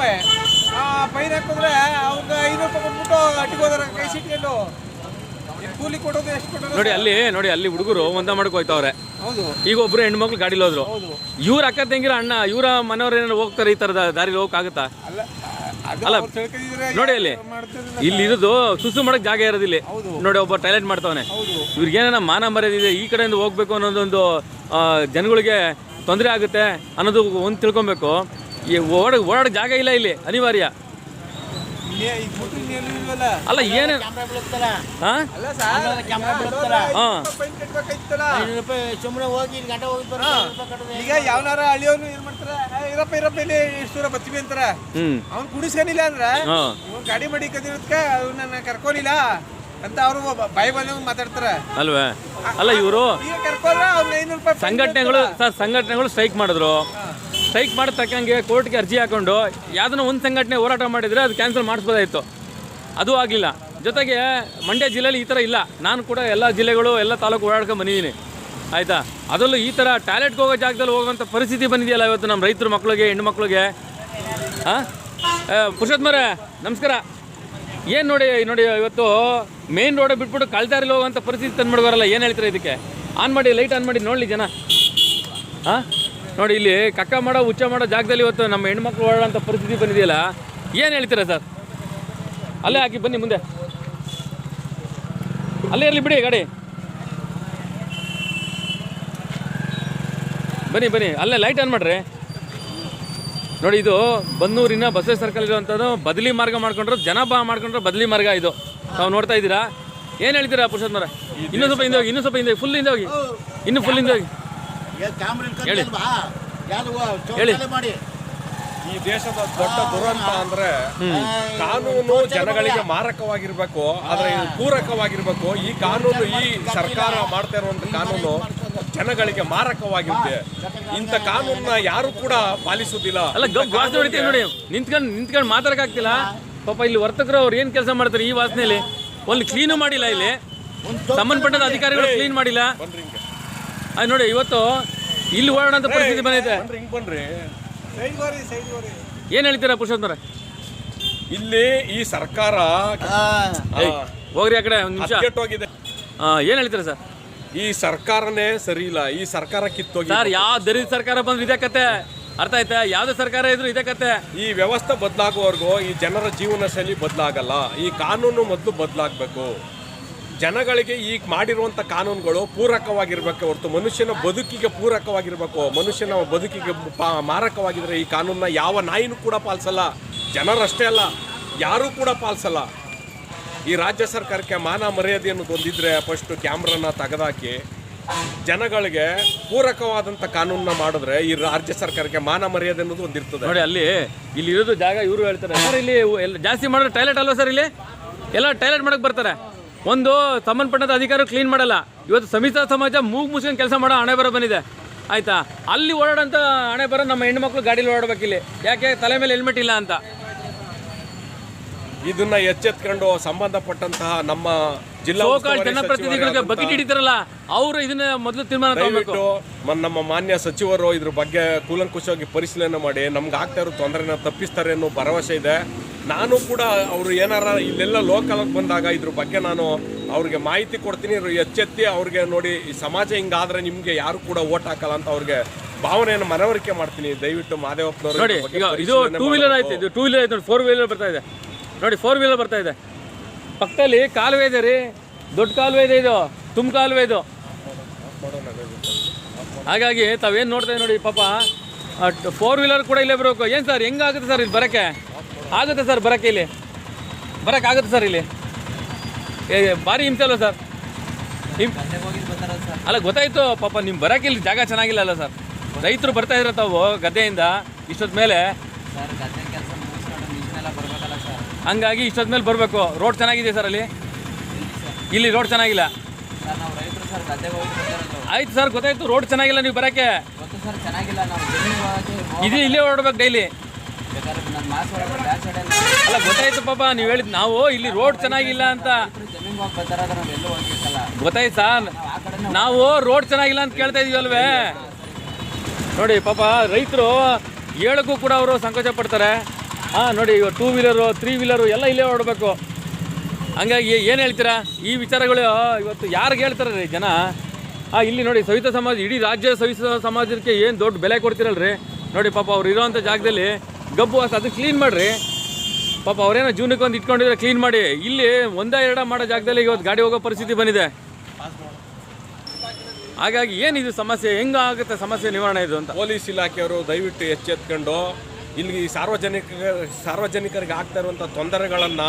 ರೂಪಾಯಿ. ಆ ಫೈನ್ ಹಾಕಿದ್ರೆ ಅವ್ರಿಗೆ ಐದು ರೂಪಾಯಿ ಕೊಟ್ಬಿಟ್ಟು ಅಟ್ಟಿಗೆ ಹೋದಾರ ಕೈ ಸಿಟಿಯಲ್ಲೂ ಕೂಲಿ ಕೊಡೋದು ಎಷ್ಟು ಕೊಡೋದು ನೋಡಿ ಅಲ್ಲಿ ನೋಡಿ ಅಲ್ಲಿ ಹುಡುಗರು ಒಂದ ಮಾಡಕ್ ಹೋಯ್ತವ್ರೆ. ಹೌದು. ಈಗ ಒಬ್ರು ಹೆಣ್ಮಕ್ಳು ಗಾಡಿಲಿ ಹೋದ್ರು. ಹೌದು. ಇವ್ರ ಅಕ್ಕ ತಂಗಿರ ಅಣ್ಣ ಇವರ ಮನೆಯವ್ರ ಏನಾರು ಹೋಗ್ತಾರೆ ಈ ತರದ ದಾರಿಲಿ ಹೋಗಕ್ಕಾಗತ್ತಾ? ಅಲ್ಲ ಅಲ್ಲ, ನೋಡಿ ಅಲ್ಲಿ. ಇಲ್ಲಿ ಇರೋದು ಸುಸು ಮಾಡಕ್ ಜಾಗ ಇರೋದಿಲ್ಲ ನೋಡಿ ಒಬ್ಬ ಟಾಯ್ಲೆಟ್ ಮಾಡ್ತಾವನೆ. ಇವ್ರಿಗೆ ಏನಾರ ಮಾನ ಮರ್ಯಾದಿದೆ ಈ ಕಡೆಯಿಂದ ಹೋಗ್ಬೇಕು ಅನ್ನೋದೊಂದು ಜನಗಳಿಗೆ ತೊಂದರೆ ಆಗುತ್ತೆ ಅನ್ನೋದು ಒಂದು ತಿಳ್ಕೊಬೇಕು. ಈ ಓಡ ಓಡಾಡೋ ಜಾಗ ಇಲ್ಲ ಇಲ್ಲಿ ಅನಿವಾರ್ಯ. ಅಲ್ಲ ಏನು? ಹಾ. ಈಗ ಯಾವನಾರ ಅಳಿಯೋನು ಏನ್ ಮಾಡ್ತಾರ? "ಏ, ಇರಪ್ಪ ಇರಪ್ಪ ಇಲ್ಲಿ ಇಷ್ಟು ದೂರ ಅಂತಾರ. ಅವ್ನು ಕುಡಿಸ್ಕೊಂಡಿಲ್ಲ ಅಂದ್ರ ಇವ್ನು ಗಾಡಿ ಮಡಿಕದಿರೋದ್ಕ ಅವ್ನ ಕರ್ಕೊಂಡಿಲ್ಲ ಅಂತ ಅವರು ಭಯ ಬಂದ ಮಾತಾಡ್ತಾರ. ಅಲ್ವೇ? ಅಲ್ಲ ಇವರು ಈಗ ಕರ್ಕೊಂಡ್ರ ಅವ್ನ ಐನೂರು ರೂಪಾಯಿ ಸಂಘಟನೆಗಳು ಸರ್ ಸಂಘಟನೆಗಳು ಸ್ಟ್ರೈಕ್ ಮಾಡಿದ್ರು. ಸ್ಟ್ರೈಕ್ ಮಾಡಿದ ತಕ್ಕಂಗೆ ಕೋರ್ಟ್ಗೆ ಅರ್ಜಿ ಹಾಕೊಂಡು ಯಾವ್ದನ್ನ ಒಂದು ಸಂಘಟನೆ ಹೋರಾಟ ಮಾಡಿದರೆ ಅದು ಕ್ಯಾನ್ಸಲ್ ಮಾಡಿಸ್ಬೋದಾಯಿತು. ಅದು ಆಗಲಿಲ್ಲ ಜೊತೆಗೆ ಮಂಡ್ಯ ಜಿಲ್ಲೆಯಲ್ಲಿ ಈ ಥರ ಇಲ್ಲ. ನಾನು ಕೂಡ ಎಲ್ಲ ಜಿಲ್ಲೆಗಳು, ಎಲ್ಲ ತಾಲೂಕು ಓಡಾಡ್ಕೊಂಡು ಬಂದಿದ್ದೀನಿ. ಆಯಿತಾ? ಅದರಲ್ಲೂ ಈ ಥರ ಟಾಯ್ಲೆಟ್ಗೆ ಹೋಗೋ ಜಾಗದಲ್ಲಿ ಹೋಗುವಂಥ ಪರಿಸ್ಥಿತಿ ಬಂದಿದೆಯಲ್ಲ ಇವತ್ತು ನಮ್ಮ ರೈತರ ಮಕ್ಕಳಿಗೆ ಹೆಣ್ಣು ಮಕ್ಕಳಿಗೆ ಹಾಂ ಪುರುಷೋತ್ಮರೇ ನಮಸ್ಕಾರ. ಏನು ನೋಡಿ ನೋಡಿ ಇವತ್ತು ಮೇನ್ ರೋಡ್ ಬಿಟ್ಬಿಟ್ಟು ಕಳ್ತಾರಲ್ಲಿ ಹೋಗುವಂಥ ಪರಿಸ್ಥಿತಿ ತಂದ್ಬಿಡ್ಬಾರಲ್ಲ ಏನು ಹೇಳ್ತಾರೆ ಇದಕ್ಕೆ? ಆನ್ ಮಾಡಿ, ಲೈಟ್ ಆನ್ ಮಾಡಿ ನೋಡಲಿ ಜನ. ಹಾಂ ನೋಡಿ ಇಲ್ಲಿ ಕಕ್ಕ ಮಾಡೋ ಉಚ್ಚ ಮಾಡೋ ಜಾಗದಲ್ಲಿ ಇವತ್ತು ನಮ್ಮ ಹೆಣ್ಮಕ್ಳು ಓಡಾಡೋಂಥ ಪರಿಸ್ಥಿತಿ ಬಂದಿದೆಯಲ್ಲ? ಏನು ಹೇಳ್ತೀರಾ ಸರ್? ಅಲ್ಲೇ ಹಾಕಿ ಬನ್ನಿ ಮುಂದೆ. ಅಲ್ಲೇ ಇರಲಿ ಬಿಡಿ ಗಾಡಿ. ಬನ್ನಿ ಬನ್ನಿ ಅಲ್ಲೇ ಲೈಟ್ ಆನ್ ಮಾಡ್ರಿ. ನೋಡಿ ಇದು ಬನ್ನೂರಿನ ಬಸವೇಶ್ವರ ಸರ್ಕಲ್ ಇರುವಂಥದ್ದು ಬದಲಿ ಮಾರ್ಗ ಮಾಡ್ಕೊಂಡ್ರೆ ಜನ ಬಾ ಮಾಡ್ಕೊಂಡ್ರೆ ಬದಲಿ ಮಾರ್ಗ ಇದು. ನಾವು ನೋಡ್ತಾ ಇದ್ದೀರಾ? ಏನು ಹೇಳ್ತೀರಾ ಪುರುಷೋತ್ಮರ ಇನ್ನೂ ಸ್ವಲ್ಪ ಹಿಂದೆ ಹೋಗಿ ಇನ್ನೂ ಸ್ವಲ್ಪ ಹಿಂದೆ ಫುಲ್ ಹಿಂದೆ ಹೋಗಿ. ಇನ್ನೂ ಫುಲ್ ಹಿಂದೆ ಹೋಗಿ. ಹೇಳಿ. ಮಾಡಿ. ಈ ದೇಶದ ದೊಡ್ಡ ದುರಂತ ಅಂದ್ರೆ ಕಾನೂನು ಜನಗಳಿಗೆ ಮಾರಕವಾಗಿರ್ಬೇಕು ಆದ್ರೆ ಇದು ಪೂರಕವಾಗಿರ್ಬೇಕು. ಈ ಕಾನೂನು ಈ ಸರ್ಕಾರ ಮಾಡ್ತಾ ಇರುವಂತ ಕಾನೂನು ಜನಗಳಿಗೆ ಮಾರಕವಾಗಿರುತ್ತೆ. ಇಂಥ ಕಾನೂನನ್ನ ಯಾರು ಕೂಡ ಪಾಲಿಸುದಿಲ್ಲ. ಅಲ್ಲ ಗಾಸ್ ವಾಸನೆ ಹೊಡಿತೀವಿ ನೋಡಿ. ನಿಂತ್ಕೊಂಡು ನಿಂತ್ಕೊಂಡು ಮಾತಾಡಕ್ಕಾಗ್ತಿಲ್ಲ. ಪಾಪ ಇಲ್ಲಿ ವರ್ತಕರು ಅವ್ರು ಏನ್ ಕೆಲಸ ಮಾಡ್ತಾರೆ ಈ ವಾಸನೆಯಲ್ಲಿ ಒಂದು ಕ್ಲೀನು ಮಾಡಿಲ್ಲ ಇಲ್ಲಿ. ಸಂಬಂಧಪಟ್ಟ ಅಧಿಕಾರಿಗಳು ಕ್ಲೀನ್ ಮಾಡಿಲ್ಲ. ಅದು ನೋಡಿ ಇವತ್ತು ಇಲ್ಲಿ ಓಡಾಡೋಂಥ ಪರಿಸ್ಥಿತಿ ಬಂದೈತೆ. ಏನ್ ಹಿಂಗ್ ಬನ್ರಿ ಹೇಳ್ತೀರಾ ಪುರುಷೋತ್ತಮ ಇಲ್ಲಿ ಈ ಸರ್ಕಾರ ಆ, ಹೋಗ್ರಿ ಆ ಕಡೆ ಒಂದು ನಿಮಿಷ. ಹದಗೆಟ್ಟೋಗಿದೆ ಏನು ಹೇಳ್ತೀರಾ ಸರ್? ಈ ಸರ್ಕಾರನೇ ಸರಿ ಇಲ್ಲ ಈ ಸರ್ಕಾರ ಕಿತ್ತೋಗಿ ಸರ್ ಯಾವ ದರಿದ್ರ ಸರ್ಕಾರ ಬಂದ್ರೆ ಇದೇ ಕತೆ. ಅರ್ಥ ಆಯ್ತಾ? ಯಾವ್ದು ಸರ್ಕಾರ ಇದ್ರು ಇದೇ ಕತೆ. ಈ ವ್ಯವಸ್ಥೆ ಬದಲಾಗುವವರೆಗೂ ಈ ಜನರ ಜೀವನ ಶೈಲಿ ಬದಲಾಗಲ್ಲ. ಈ ಕಾನೂನು ಮೊದಲು ಬದಲಾಗಬೇಕು. ಜನಗಳಿಗೆ ಈಗ ಮಾಡಿರುವಂಥ ಕಾನೂನುಗಳು ಪೂರಕವಾಗಿರಬೇಕು ಹೊರತು ಮನುಷ್ಯನ ಬದುಕಿಗೆ ಪೂರಕವಾಗಿರಬೇಕು. ಮನುಷ್ಯನ ಬದುಕಿಗೆ ಮಾರಕವಾಗಿದ್ರೆ ಈ ಕಾನೂನನ್ನ ಯಾವ ನಾಯಿನೂ ಕೂಡ ಪಾಲಿಸಲ್ಲ. ಜನರಷ್ಟೇ ಅಲ್ಲ, ಯಾರೂ ಕೂಡ ಪಾಲಿಸಲ್ಲ. ಈ ರಾಜ್ಯ ಸರ್ಕಾರಕ್ಕೆ ಮಾನ ಮರ್ಯಾದೆ ಅನ್ನೋದು ಒಂದಿದ್ರೆ ಫಸ್ಟ್ ಕ್ಯಾಮ್ರಾನ ತೆಗೆದಾಕಿ ಜನಗಳಿಗೆ ಪೂರಕವಾದಂಥ ಕಾನೂನನ್ನ ಮಾಡಿದ್ರೆ ಈ ರಾಜ್ಯ ಸರ್ಕಾರಕ್ಕೆ ಮಾನ ಮರ್ಯಾದೆ ಅನ್ನೋದು ಒಂದಿರ್ತದೆ. ನೋಡಿ, ಅಲ್ಲಿ ಇಲ್ಲಿ ಇರೋದು ಜಾಗ ಇವರು ಹೇಳ್ತಾರೆ. ಸರ್, ಇಲ್ಲಿ ಜಾಸ್ತಿ ಮಾಡಿದ್ರೆ ಟಾಯ್ಲೆಟ್ ಅಲ್ವಾ ಸರ್ ಇಲ್ಲಿ? ಎಲ್ಲ ಟಾಯ್ಲೆಟ್ ಮಾಡೋಕ್ಕೆ ಬರ್ತಾರೆ. ಒಂದು ಸಂಬಂಧಪಟ್ಟಂತ ಅಧಿಕಾರಿ ಕ್ಲೀನ್ ಮಾಡಲ್ಲ. ಇವತ್ತು ಸಮಿತಾ ಸಮಾಜ ಮೂಗು ಮುಚ್ಕೊಂಡು ಕೆಲಸ ಮಾಡೋ ಹಣೆ ಬರೋ ಬಂದಿದೆ. ಆಯ್ತಾ? ಅಲ್ಲಿ ಓಡಾಡೋಂಥ ಹಣೆ ಬರೋ ನಮ್ಮ ಹೆಣ್ಮಕ್ಳು ಗಾಡೀಲಿ ಓಡಾಡಬೇಕಿಲ್ಲಿ ಇಲ್ಲಿ. ಯಾಕೆ? ತಲೆ ಮೇಲೆ ಹೆಲ್ಮೆಟ್ ಇಲ್ಲ ಅಂತ. ಇದನ್ನ ಎಚ್ಚೆತ್ಕೊಂಡು ಸಂಬಂಧಪಟ್ಟಂತಹ ನಮ್ಮ ಜಿಲ್ಲಾ ಜನಪ್ರತಿನಿಧಿಗಳಿಗೆ ಬಗ್ಗೆ ಬಕೆಟ್ ಹಿಡಿತಾರಲ್ಲ ಅವರು ಇದನ್ನ ಮೊದಲು ತೀರ್ಮಾನ ತಗೋಬೇಕು. ದಯವಿಟ್ಟು ನಮ್ಮ ಮಾನ್ಯ ಸಚಿವರು ಇದ್ರ ಬಗ್ಗೆ ಕೂಲಂಕುಷವಾಗಿ ಪರಿಶೀಲನೆ ಮಾಡಿ. ನಮ್ಗೆ ಆಗ್ತಾ ಇರೋ ತೊಂದರೆನ ತಪ್ಪಿಸ್ತಾರೆ ಅನ್ನೋ ಭರವಸೆ ಇದೆ. ನಾನು ಕೂಡ ಅವರು ಏನಾರ ಇಲ್ಲೆಲ್ಲ ಲೋಕಲ್ ಬಂದಾಗ ಇದ್ರ ಬಗ್ಗೆ ನಾನು ಅವ್ರಿಗೆ ಮಾಹಿತಿ ಕೊಡ್ತೀನಿ. ಎಚ್ಚೆತ್ತಿ ಅವ್ರಿಗೆ ನೋಡಿ ಈ ಸಮಾಜ ಹಿಂಗಾದ್ರೆ ನಿಮಗೆ ಯಾರು ಕೂಡ ಓಟ್ ಹಾಕಲ್ಲ ಅಂತ ಅವ್ರಿಗೆ ಭಾವನೆಯನ್ನು ಮನವರಿಕೆ ಮಾಡ್ತೀನಿ. ದಯವಿಟ್ಟು ಮಾದೇವಪ್ಪನವರು ನೋಡಿ ಈಗ ಇದು ಟೂ ವೀಲರ್. ಆಯ್ತು ಇದು ಟೂ ವೀಲರ್ ಆಯ್ತು ನೋಡಿ ಫೋರ್ ವೀಲರ್ ಬರ್ತಾ ಇದೆ. ನೋಡಿ ಫೋರ್ ವೀಲರ್ ಬರ್ತಾ ಇದೆ. ಪಕ್ಕದಲ್ಲಿ ಕಾಲುವೆ ಇದೆ ರೀ. ದೊಡ್ಡ ಕಾಲುವೆ ಇದೆ ಇದು ತುಂಬ ಕಾಲುವೆ ಇದು. ಹಾಗಾಗಿ ತಾವೇನು ನೋಡ್ತಾ ನೋಡಿ ಪಾಪ ಫೋರ್ ವೀಲರ್ ಕೂಡ ಇಲ್ಲೇ ಬರಬೇಕು. ಏನು ಸರ್ ಹೆಂಗಾಗುತ್ತೆ ಸರ್ ಇದು ಬರೋಕ್ಕೆ? ಆಗುತ್ತೆ ಸರ್ ಬರೋಕ್ಕೆ ಇಲ್ಲಿ. ಬರೋಕ್ಕಾಗುತ್ತೆ ಸರ್ ಇಲ್ಲಿ. ಏ ಭಾರಿ ಹಿಂಸೆ ಅಲ್ಲ ಸರ್? ಅಲ್ಲ ಗೊತ್ತಾಯ್ತು ಪಾಪ ನಿಮ್ಮ ಬರೋಕ್ಕೆ ಇಲ್ಲಿ ಜಾಗ ಚೆನ್ನಾಗಿಲ್ಲ ಅಲ್ಲ ಸರ್. ರೈತರು ಬರ್ತಾ ಇದ್ರೆ ತಾವು ಗದ್ದೆಯಿಂದ ಇಷ್ಟೊತ್ತ ಮೇಲೆ. ಹಂಗಾಗಿ ಇಷ್ಟೊತ್ತ ಮೇಲೆ ಬರಬೇಕು. ರೋಡ್ ಚೆನ್ನಾಗಿದೆ ಸರ್ ಅಲ್ಲಿ? ಇಲ್ಲಿ ರೋಡ್ ಚೆನ್ನಾಗಿಲ್ಲ. ಆಯ್ತು ಸರ್ ಗೊತ್ತಾಯ್ತು ರೋಡ್ ಚೆನ್ನಾಗಿಲ್ಲ ನೀವು ಬರೋಕ್ಕೆ. ಇದು ಇಲ್ಲೇ ಓಡಬೇಕು ಡೈಲಿ. ಅಲ್ಲ ಗೊತ್ತಾಯ್ತು ಪಾಪ ನೀವು ಹೇಳಿದ್ ನಾವು ಇಲ್ಲಿ ರೋಡ್ ಚೆನ್ನಾಗಿಲ್ಲ ಅಂತ. ಗೊತ್ತಾಯ್ತ ನಾವು ರೋಡ್ ಚೆನ್ನಾಗಿಲ್ಲ ಅಂತ ಕೇಳ್ತಾ ಇದೀವಲ್ವೇ ನೋಡಿ ಪಾಪ ರೈತರು ಹೇಳಕ್ಕೂ ಕೂಡ ಅವರು ಸಂಕೋಚ ಪಡ್ತಾರೆ. ಹಾಂ ನೋಡಿ ಇವಾಗ ಟೂ ವೀಲರು ತ್ರೀ ವೀಲರು ಎಲ್ಲ ಇಲ್ಲೇ ಓಡಬೇಕು. ಹಂಗಾಗಿ ಏನು ಹೇಳ್ತೀರಾ? ಈ ವಿಚಾರಗಳು ಇವತ್ತು ಯಾರಿಗೆ ಹೇಳ್ತಾರೆ ರೀ ಜನ? ಹಾಂ ಇಲ್ಲಿ ನೋಡಿ ಸವಿತ ಸಮಾಜ ಇಡೀ ರಾಜ್ಯ ಸವಿತ ಸಮಾಜಕ್ಕೆ ಏನು ದೊಡ್ಡ ಬೆಲೆ ಕೊಡ್ತೀರಲ್ರಿ? ನೋಡಿ ಪಾಪ ಅವ್ರು ಇರೋವಂಥ ಜಾಗದಲ್ಲಿ ಗಬ್ಬು ಅಂತ ಅದಕ್ಕೆ ಕ್ಲೀನ್ ಮಾಡಿರಿ. ಪಾಪ ಅವರೇನೋ ಜೂನಕ್ಕೆ ಒಂದು ಇಟ್ಕೊಂಡಿದ್ರೆ ಕ್ಲೀನ್ ಮಾಡಿ. ಇಲ್ಲಿ ಒಂದೇ ಎರಡ ಮಾಡೋ ಜಾಗದಲ್ಲಿ ಇವತ್ತು ಗಾಡಿ ಹೋಗೋ ಪರಿಸ್ಥಿತಿ ಬಂದಿದೆ. ಹಾಗಾಗಿ ಏನಿದು ಸಮಸ್ಯೆ? ಹೆಂಗಾಗುತ್ತೆ ಸಮಸ್ಯೆ ನಿವಾರಣೆ ಇದು ಅಂತ? ಪೊಲೀಸ್ ಇಲಾಖೆಯವರು ದಯವಿಟ್ಟು ಎಚ್ಚೆತ್ಕೊಂಡು ಇಲ್ಲಿ ಸಾರ್ವಜನಿಕ, ಸಾರ್ವಜನಿಕರಿಗೆ ಆಗ್ತಾ ಇರುವಂಥ ತೊಂದರೆಗಳನ್ನು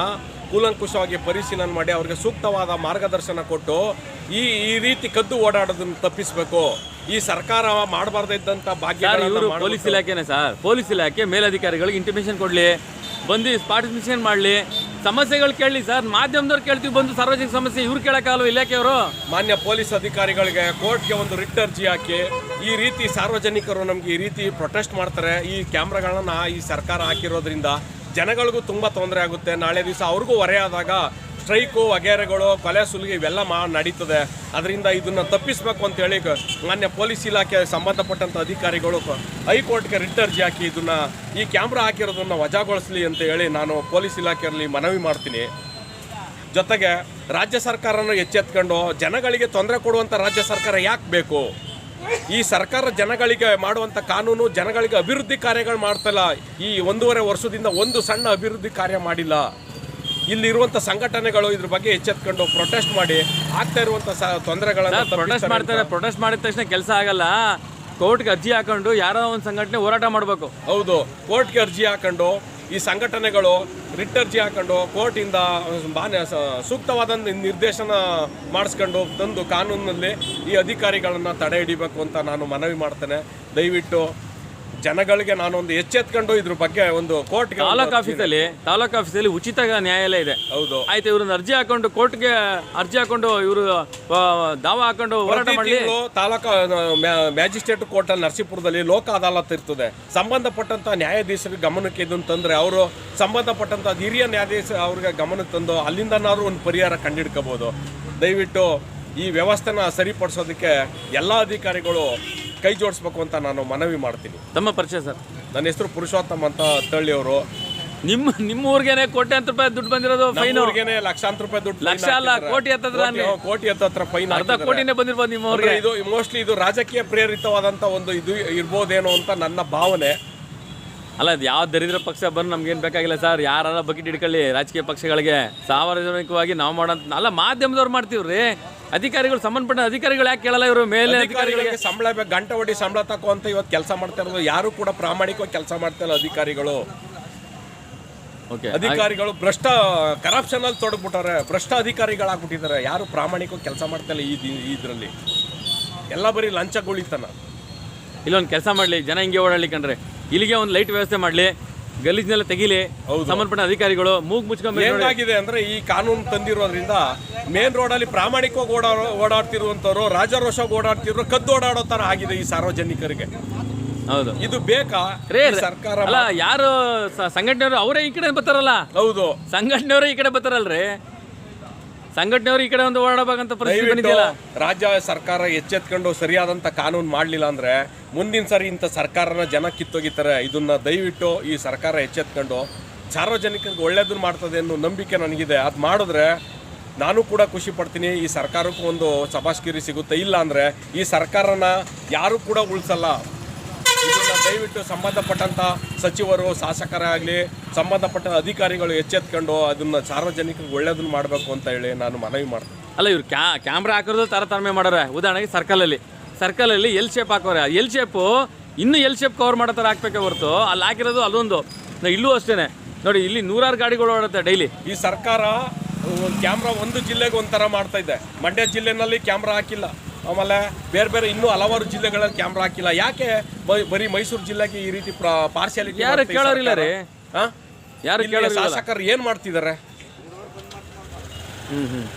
ಕೂಲಂಕುಷವಾಗಿ ಪರಿಶೀಲನೆ ಮಾಡಿ, ಅವ್ರಿಗೆ ಸೂಕ್ತವಾದ ಮಾರ್ಗದರ್ಶನ ಕೊಟ್ಟು ಈ ಈ ರೀತಿ ಕದ್ದು ಓಡಾಡೋದನ್ನು ತಪ್ಪಿಸಬೇಕು. ಈ ಸರ್ಕಾರ ಮಾಡಬಾರ್ದಿದ್ದಂಥ ಭಾಗ್ಯ ಸರ್ ಇವರು ಪೊಲೀಸ್ ಇಲಾಖೆನೇ ಸರ್. ಪೊಲೀಸ್ ಇಲಾಖೆ ಮೇಲಧಿಕಾರಿಗಳಿಗೆ ಇಂಟಿಮೇಷನ್ ಕೊಡಲಿ ಬಂದು ಪಾರ್ಟಿಸಿಪೇಷನ್ ಮಾಡಲಿ. ಸಮಸ್ಯೆಗಳು ಕೇಳಿ ಸರ್. ಮಾಧ್ಯಮದವ್ರು ಕೇಳ್ತೀವಿ ಬಂದು ಸಾರ್ವಜನಿಕ ಸಮಸ್ಯೆ ಇವ್ರು ಕೇಳೋಕ್ಕಾಗಲ್ಲ ಇಲಾಖೆಯವರು ಮಾನ್ಯ ಪೊಲೀಸ್ ಅಧಿಕಾರಿಗಳಿಗೆ ಕೋರ್ಟ್ಗೆ ಒಂದು ರಿಟ್ ಅರ್ಜಿ ಹಾಕಿ ಈ ರೀತಿ ಸಾರ್ವಜನಿಕರು ನಮಗೆ ಈ ರೀತಿ ಪ್ರೊಟೆಸ್ಟ್ ಮಾಡ್ತಾರೆ. ಈ ಕ್ಯಾಮ್ರಾಗಳನ್ನು ಈ ಸರ್ಕಾರ ಹಾಕಿರೋದ್ರಿಂದ ಜನಗಳಿಗೂ ತುಂಬ ತೊಂದರೆ ಆಗುತ್ತೆ. ನಾಳೆ ದಿವಸ ಅವ್ರಿಗೂ ಹೊರೆ ಆದಾಗ ಸ್ಟ್ರೈಕು, ವಗೇರೆಗಳು, ಕೊಲೆ, ಸುಲಿಗೆ ಇವೆಲ್ಲ ಮಾ ನಡೀತದೆ. ಅದರಿಂದ ಇದನ್ನು ತಪ್ಪಿಸಬೇಕು ಅಂತೇಳಿ ಮಾನ್ಯ ಪೊಲೀಸ್ ಇಲಾಖೆ ಸಂಬಂಧಪಟ್ಟಂಥ ಅಧಿಕಾರಿಗಳು ಹೈಕೋರ್ಟ್ಗೆ ರಿಟ್ ಅರ್ಜಿ ಹಾಕಿ ಇದನ್ನು ಈ ಕ್ಯಾಮ್ರಾ ಹಾಕಿರೋದನ್ನು ವಜಾಗೊಳಿಸಲಿ ಅಂತ ಹೇಳಿ ನಾನು ಪೊಲೀಸ್ ಇಲಾಖೆಯಲ್ಲಿ ಮನವಿ ಮಾಡ್ತೀನಿ. ಜೊತೆಗೆ ರಾಜ್ಯ ಸರ್ಕಾರನ ಎಚ್ಚೆತ್ಕೊಂಡು ಜನಗಳಿಗೆ ತೊಂದರೆ ಕೊಡುವಂಥ ರಾಜ್ಯ ಸರ್ಕಾರ ಯಾಕೆ ಬೇಕು? ಈ ಸರ್ಕಾರ ಜನಗಳಿಗೆ ಮಾಡುವಂಥ ಕಾನೂನು ಜನಗಳಿಗೆ ಅಭಿವೃದ್ಧಿ ಕಾರ್ಯಗಳು ಮಾಡ್ತಲ್ಲ. ಈ ಒಂದೂವರೆ ವರ್ಷದಿಂದ ಒಂದು ಸಣ್ಣ ಅಭಿವೃದ್ಧಿ ಕಾರ್ಯ ಮಾಡಿಲ್ಲ. ಇಲ್ಲಿರುವಂಥ ಸಂಘಟನೆಗಳು ಇದ್ರ ಬಗ್ಗೆ ಎಚ್ಚೆತ್ಕೊಂಡು ಪ್ರೊಟೆಸ್ಟ್ ಮಾಡಿ ಆಗ್ತಾ ಇರುವಂಥ ತೊಂದರೆಗಳನ್ನು ಪ್ರೊಟೆಸ್ಟ್ ಮಾಡ್ತಾರೆ ಪ್ರೊಟೆಸ್ಟ್ ಮಾಡಿದ ತಕ್ಷಣ ಕೆಲಸ ಆಗಲ್ಲ. ಕೋರ್ಟ್ಗೆ ಅರ್ಜಿ ಹಾಕೊಂಡು ಯಾರೋ ಒಂದು ಸಂಘಟನೆ ಹೋರಾಟ ಮಾಡಬೇಕು. ಹೌದು ಕೋರ್ಟ್ಗೆ ಅರ್ಜಿ ಹಾಕೊಂಡು ಈ ಸಂಘಟನೆಗಳು ರಿಟ್ ಅರ್ಜಿ ಹಾಕೊಂಡು ಕೋರ್ಟಿಂದ ಮಾನ್ಯ ಸೂಕ್ತವಾದ ನಿರ್ದೇಶನ ಮಾಡಿಸ್ಕೊಂಡು ತಂದು ಕಾನೂನಿನಲ್ಲಿ ಈ ಅಧಿಕಾರಿಗಳನ್ನು ತಡೆ ಹಿಡಿಬೇಕು ಅಂತ ನಾನು ಮನವಿ ಮಾಡ್ತೇನೆ. ದಯವಿಟ್ಟು ಜನಗಳಿಗೆ ನಾನು ಒಂದು ಎಚ್ಚೆತ್ಕೊಂಡು ಇದ್ರ ಬಗ್ಗೆ ಒಂದು ಕೋರ್ಟ್ಗೆ ತಾಲೂಕ್ ಆಫೀಸಲ್ಲಿ ತಾಲೂಕು ಆಫೀಸಲ್ಲಿ ಉಚಿತ ನ್ಯಾಯಾಲಯ ಇದೆ. ಹೌದು. ಆಯ್ತು ಇವ್ರನ್ನ ಅರ್ಜಿ ಹಾಕೊಂಡು ಕೋರ್ಟ್ಗೆ ಅರ್ಜಿ ಹಾಕೊಂಡು ಇವರು ದಾವ ಹಾಕೊಂಡು ಹೋರಾಟ ಮಾಡಿ ತಾಲೂಕು ಮ್ಯಾಜಿಸ್ಟ್ರೇಟ್ ಕೋರ್ಟಲ್ಲಿ ನರಸೀಪುರದಲ್ಲಿ ಲೋಕ ಅದಾಲತ್ ಇರ್ತದೆ. ಸಂಬಂಧಪಟ್ಟಂತ ನ್ಯಾಯಾಧೀಶರಿಗೆ ಗಮನಕ್ಕೆ ಇದನ್ನು ತಂದ್ರೆ ಅವರು ಸಂಬಂಧಪಟ್ಟಂತ ಹಿರಿಯ ನ್ಯಾಯಾಧೀಶ ಅವ್ರಿಗೆ ಗಮನಕ್ಕೆ ತಂದು ಅಲ್ಲಿಂದನಾದ್ರೂ ಒಂದು ಪರಿಹಾರ ಕಂಡಿಡ್ಕೋಬಹುದು ದಯವಿಟ್ಟು ಈ ವ್ಯವಸ್ಥೆನ ಸರಿಪಡಿಸೋದಕ್ಕೆ ಎಲ್ಲ ಅಧಿಕಾರಿಗಳು ಕೈ ಜೋಡಿಸ್ಬೇಕು ಅಂತ ನಾನು ಮನವಿ ಮಾಡ್ತೀನಿ. ತಮ್ಮ ಪರಿಚಯ ಸರ್. ನನ್ನ ಹೆಸರು ಪುರುಷೋತ್ತಮ್ ಅಂತ ತಳ್ಳಿ ಅವರು ನಿಮ್ಮ ನಿಮ್ಮ ಊರಿಗೇನೆ ಕೋಟ್ಯಾಂತರ ರೂಪಾಯಿ ದುಡ್ಡು ಬಂದಿರೋದು ಫೈನ್ ಅವ್ರಿಗೆ ಲಕ್ಷಾಂತರ ರೂಪಾಯಿ ದುಡ್ಡು ಲಕ್ಷ ಅಲ್ಲ, ಕೋಟಿ ಹತ್ತತ್ರ ಕೋಟಿ- ಕೋಟಿ ಹತ್ತತ್ರ ಫೈನ್ ಅರ್ಧ ಕೋಟಿನೇ ಬಂದಿರ್ಬೋದು ನಿಮ್ಮ ಇದು ಮೋಸ್ಟ್ಲಿ ಇದು ರಾಜಕೀಯ ಪ್ರೇರಿತವಾದಂತ ಒಂದು ಇದು ಇರ್ಬೋದೇನೋ ಅಂತ ನನ್ನ ಭಾವನೆ. ಅಲ್ಲ ಅದು ಯಾವ ದರಿದ್ರ ಪಕ್ಷ ಬಂದು ನಮ್ಗೇನು ಬೇಕಾಗಿಲ್ಲ ಸರ್. ಯಾರ ಬಕೆಟ್ ಹಿಡ್ಕೊಳ್ಳಿ ರಾಜಕೀಯ ಪಕ್ಷಗಳಿಗೆ. ಸಾರ್ವಜನಿಕವಾಗಿ ನಾವು ಮಾಡೋಂಥ ಅಲ್ಲ ಮಾಧ್ಯಮದವ್ರು ಮಾಡ್ತೀವ್ರಿ. ಅಧಿಕಾರಿಗಳು ಸಂಬಂಧಪಟ್ಟ ಅಧಿಕಾರಿಗಳು ಯಾಕೆ ಕೇಳಲ್ಲ ಇವರು? ಮೇಲೆ ಅಧಿಕಾರಿಗಳಿಗೆ ಸಂಬಳ ಬೇಕು ಗಂಟೆ ಹೊಡಿ ಸಂಬಳ ತಕೋ ಅಂತ ಇವತ್ತು ಕೆಲಸ ಮಾಡ್ತಾ ಇರೋದು ಯಾರು ಕೂಡ ಪ್ರಾಮಾಣಿಕವಾಗಿ ಕೆಲಸ ಮಾಡ್ತಾ ಇಲ್ಲ ಅಧಿಕಾರಿಗಳು. ಓಕೆ ಅಧಿಕಾರಿಗಳು ಭ್ರಷ್ಟ ಕರಪ್ಷನ್ ಅಲ್ಲಿ ತೊಡಗ್ಬಿಟ್ಟಾರೆ ಭ್ರಷ್ಟ ಅಧಿಕಾರಿಗಳಾಗ್ಬಿಟ್ಟಿದ್ದಾರೆ. ಯಾರು ಪ್ರಾಮಾಣಿಕವಾಗಿ ಕೆಲಸ ಮಾಡ್ತಾ ಇಲ್ಲ ಈ ಇದರಲ್ಲಿ ಇದ್ರಲ್ಲಿ. ಎಲ್ಲ ಬರೀ ಲಂಚಗುಳಿತನ ಇಲ್ಲೊಂದು ಕೆಲಸ ಮಾಡಲಿ ಜನ ಹಿಂಗೆ ಓಡಾಡಲಿ ಕಂಡ್ರೆ ಇಲ್ಲಿಗೆ ಒಂದು ಲೈಟ್ ವ್ಯವಸ್ಥೆ ಮಾಡಲಿ ಗಲೀಜ್ನೆಲ್ಲ ತೆಗಿಲಿ. ಸಂಬಂಧಪಟ್ಟ ಅಧಿಕಾರಿಗಳು ಮೂಗ್ ಮುಚ್ಕೊಂಡ್ ಏನಾಗಿದೆ ಅಂದ್ರೆ ಈ ಕಾನೂನು ತಂದಿರೋದ್ರಿಂದ ಮೇನ್ ರೋಡ್ ಅಲ್ಲಿ ಪ್ರಾಮಾಣಿಕವಾಗಿ ಓಡಾಡೋ ಓಡಾಡ್ತಿರುವಂತವ್ರು ರಾಜಾರೋಷವಾಗಿ ಓಡಾಡ್ತಿರೋ ಕದ್ದು ಓಡಾಡೋ ತರ ಆಗಿದೆ ಈ ಸಾರ್ವಜನಿಕರಿಗೆ. ಹೌದು. ಇದು ಬೇಕಾ? ರೇ ಸರ್ಕಾರ ಅಲ್ಲ ಯಾರು ಸಂಘಟನೆಯವರು ಅವರೇ ಈ ಕಡೆ ಬರ್ತಾರಲ್ಲ? ಹೌದು. ಸಂಘಟನೆಯವರೇ ಈ ಕಡೆ ಬರ್ತಾರಲ್ರಿ? ಸಂಘಟನೆಯವರು ಈ ಕಡೆ ಒಂದು ಓಡಾಡಬೇಕಂತ ಪರಿಸ್ಥಿತಿ ಬಂದಿದೆಯಲ್ಲ? ರಾಜ್ಯ ಸರ್ಕಾರ ಎಚ್ಚೆತ್ಕೊಂಡು ಸರಿಯಾದಂತ ಕಾನೂನು ಮಾಡಲಿಲ್ಲ ಅಂದ್ರೆ ಮುಂದಿನ ಸರಿ ಇಂಥ ಸರ್ಕಾರನ ಜನ ಕಿತ್ತೋಗಿತಾರೆ. ಇದನ್ನ ದಯವಿಟ್ಟು ಈ ಸರ್ಕಾರ ಎಚ್ಚೆತ್ಕೊಂಡು ಸಾರ್ವಜನಿಕರಿಗೆ ಒಳ್ಳೇದನ್ನ ಮಾಡ್ತದೆ ಅನ್ನೋ ನಂಬಿಕೆ ನನಗಿದೆ. ಅದು ಮಾಡಿದ್ರೆ ನಾನು ಕೂಡ ಖುಷಿ ಪಡ್ತೀನಿ. ಈ ಸರ್ಕಾರಕ್ಕೂ ಒಂದು ಸಭಾಷ್ಕಿರಿ ಸಿಗುತ್ತೆ. ಇಲ್ಲ ಅಂದರೆ ಈ ಸರ್ಕಾರನ ಯಾರು ಕೂಡ ಉಳಿಸಲ್ಲ. ದಯವಿಟ್ಟು ಸಂಬಂಧಪಟ್ಟಂಥ ಸಚಿವರು ಶಾಸಕರಾಗಲಿ ಸಂಬಂಧಪಟ್ಟ ಅಧಿಕಾರಿಗಳು ಎಚ್ಚೆತ್ಕೊಂಡು ಅದನ್ನು ಸಾರ್ವಜನಿಕರಿಗೆ ಒಳ್ಳೇದನ್ನು ಮಾಡಬೇಕು ಅಂತ ಹೇಳಿ ನಾನು ಮನವಿ ಮಾಡ್ತೀನಿ. ಅಲ್ಲ ಇವ್ರು ಕ್ಯಾ ಕ್ಯಾಮ್ರಾ ಹಾಕೋದು ತಾರತಮ್ಯ ಮಾಡೋರೆ. ಉದಾಹರಣೆಗೆ ಸರ್ಕಲಲ್ಲಿ ಸರ್ಕಲಲ್ಲಿ ಎಲ್ ಶೇಪ್ ಹಾಕೋರೆ. ಎಲ್ ಶೇಪು ಇನ್ನೂ ಎಲ್ ಶೇಪ್ ಕವರ್ ಮಾಡೋ ಥರ ಹಾಕ್ಬೇಕೆ ಹೊರತು. ಅಲ್ಲಿ ಹಾಕಿರೋದು ಅದೊಂದು. ನಾ ಇಲ್ಲೂ ಅಷ್ಟೇ ನೋಡಿ ಇಲ್ಲಿ ನೂರಾರು ಗಾಡಿಗಳು ಓಡುತ್ತೆ ಡೈಲಿ ಈ ಸರ್ಕಾರ ಕ್ಯಾಮ್ರಾ ಒಂದು ಜಿಲ್ಲೆಗೆ ಒಂಥರ ಮಾಡ್ತಾ ಇದೆ. ಮಂಡ್ಯ ಜಿಲ್ಲೆನಲ್ಲಿ ಕ್ಯಾಮ್ರಾ ಹಾಕಿಲ್ಲ. ಆಮೇಲೆ ಬೇರೆ ಬೇರೆ ಇನ್ನೂ ಹಲವಾರು ಜಿಲ್ಲೆಗಳಲ್ಲಿ ಕ್ಯಾಮ್ರಾ ಹಾಕಿಲ್ಲ. ಯಾಕೆ ಬರೀ ಮೈಸೂರು ಜಿಲ್ಲೆಗೆ ಈ ರೀತಿ ಪಾರ್ಶಿಯಾಲಿಟಿ ಯಾರು ಕೇಳೋರಿಲ್ಲ ರೀ? ಯಾರು ಕೇಳೋರಿಲ್ಲ? ಶಾಸಕರು ಏನ್ ಮಾಡ್ತಿದ್ದಾರೆ? ಹ್ಮ್ ಹ್ಮ್.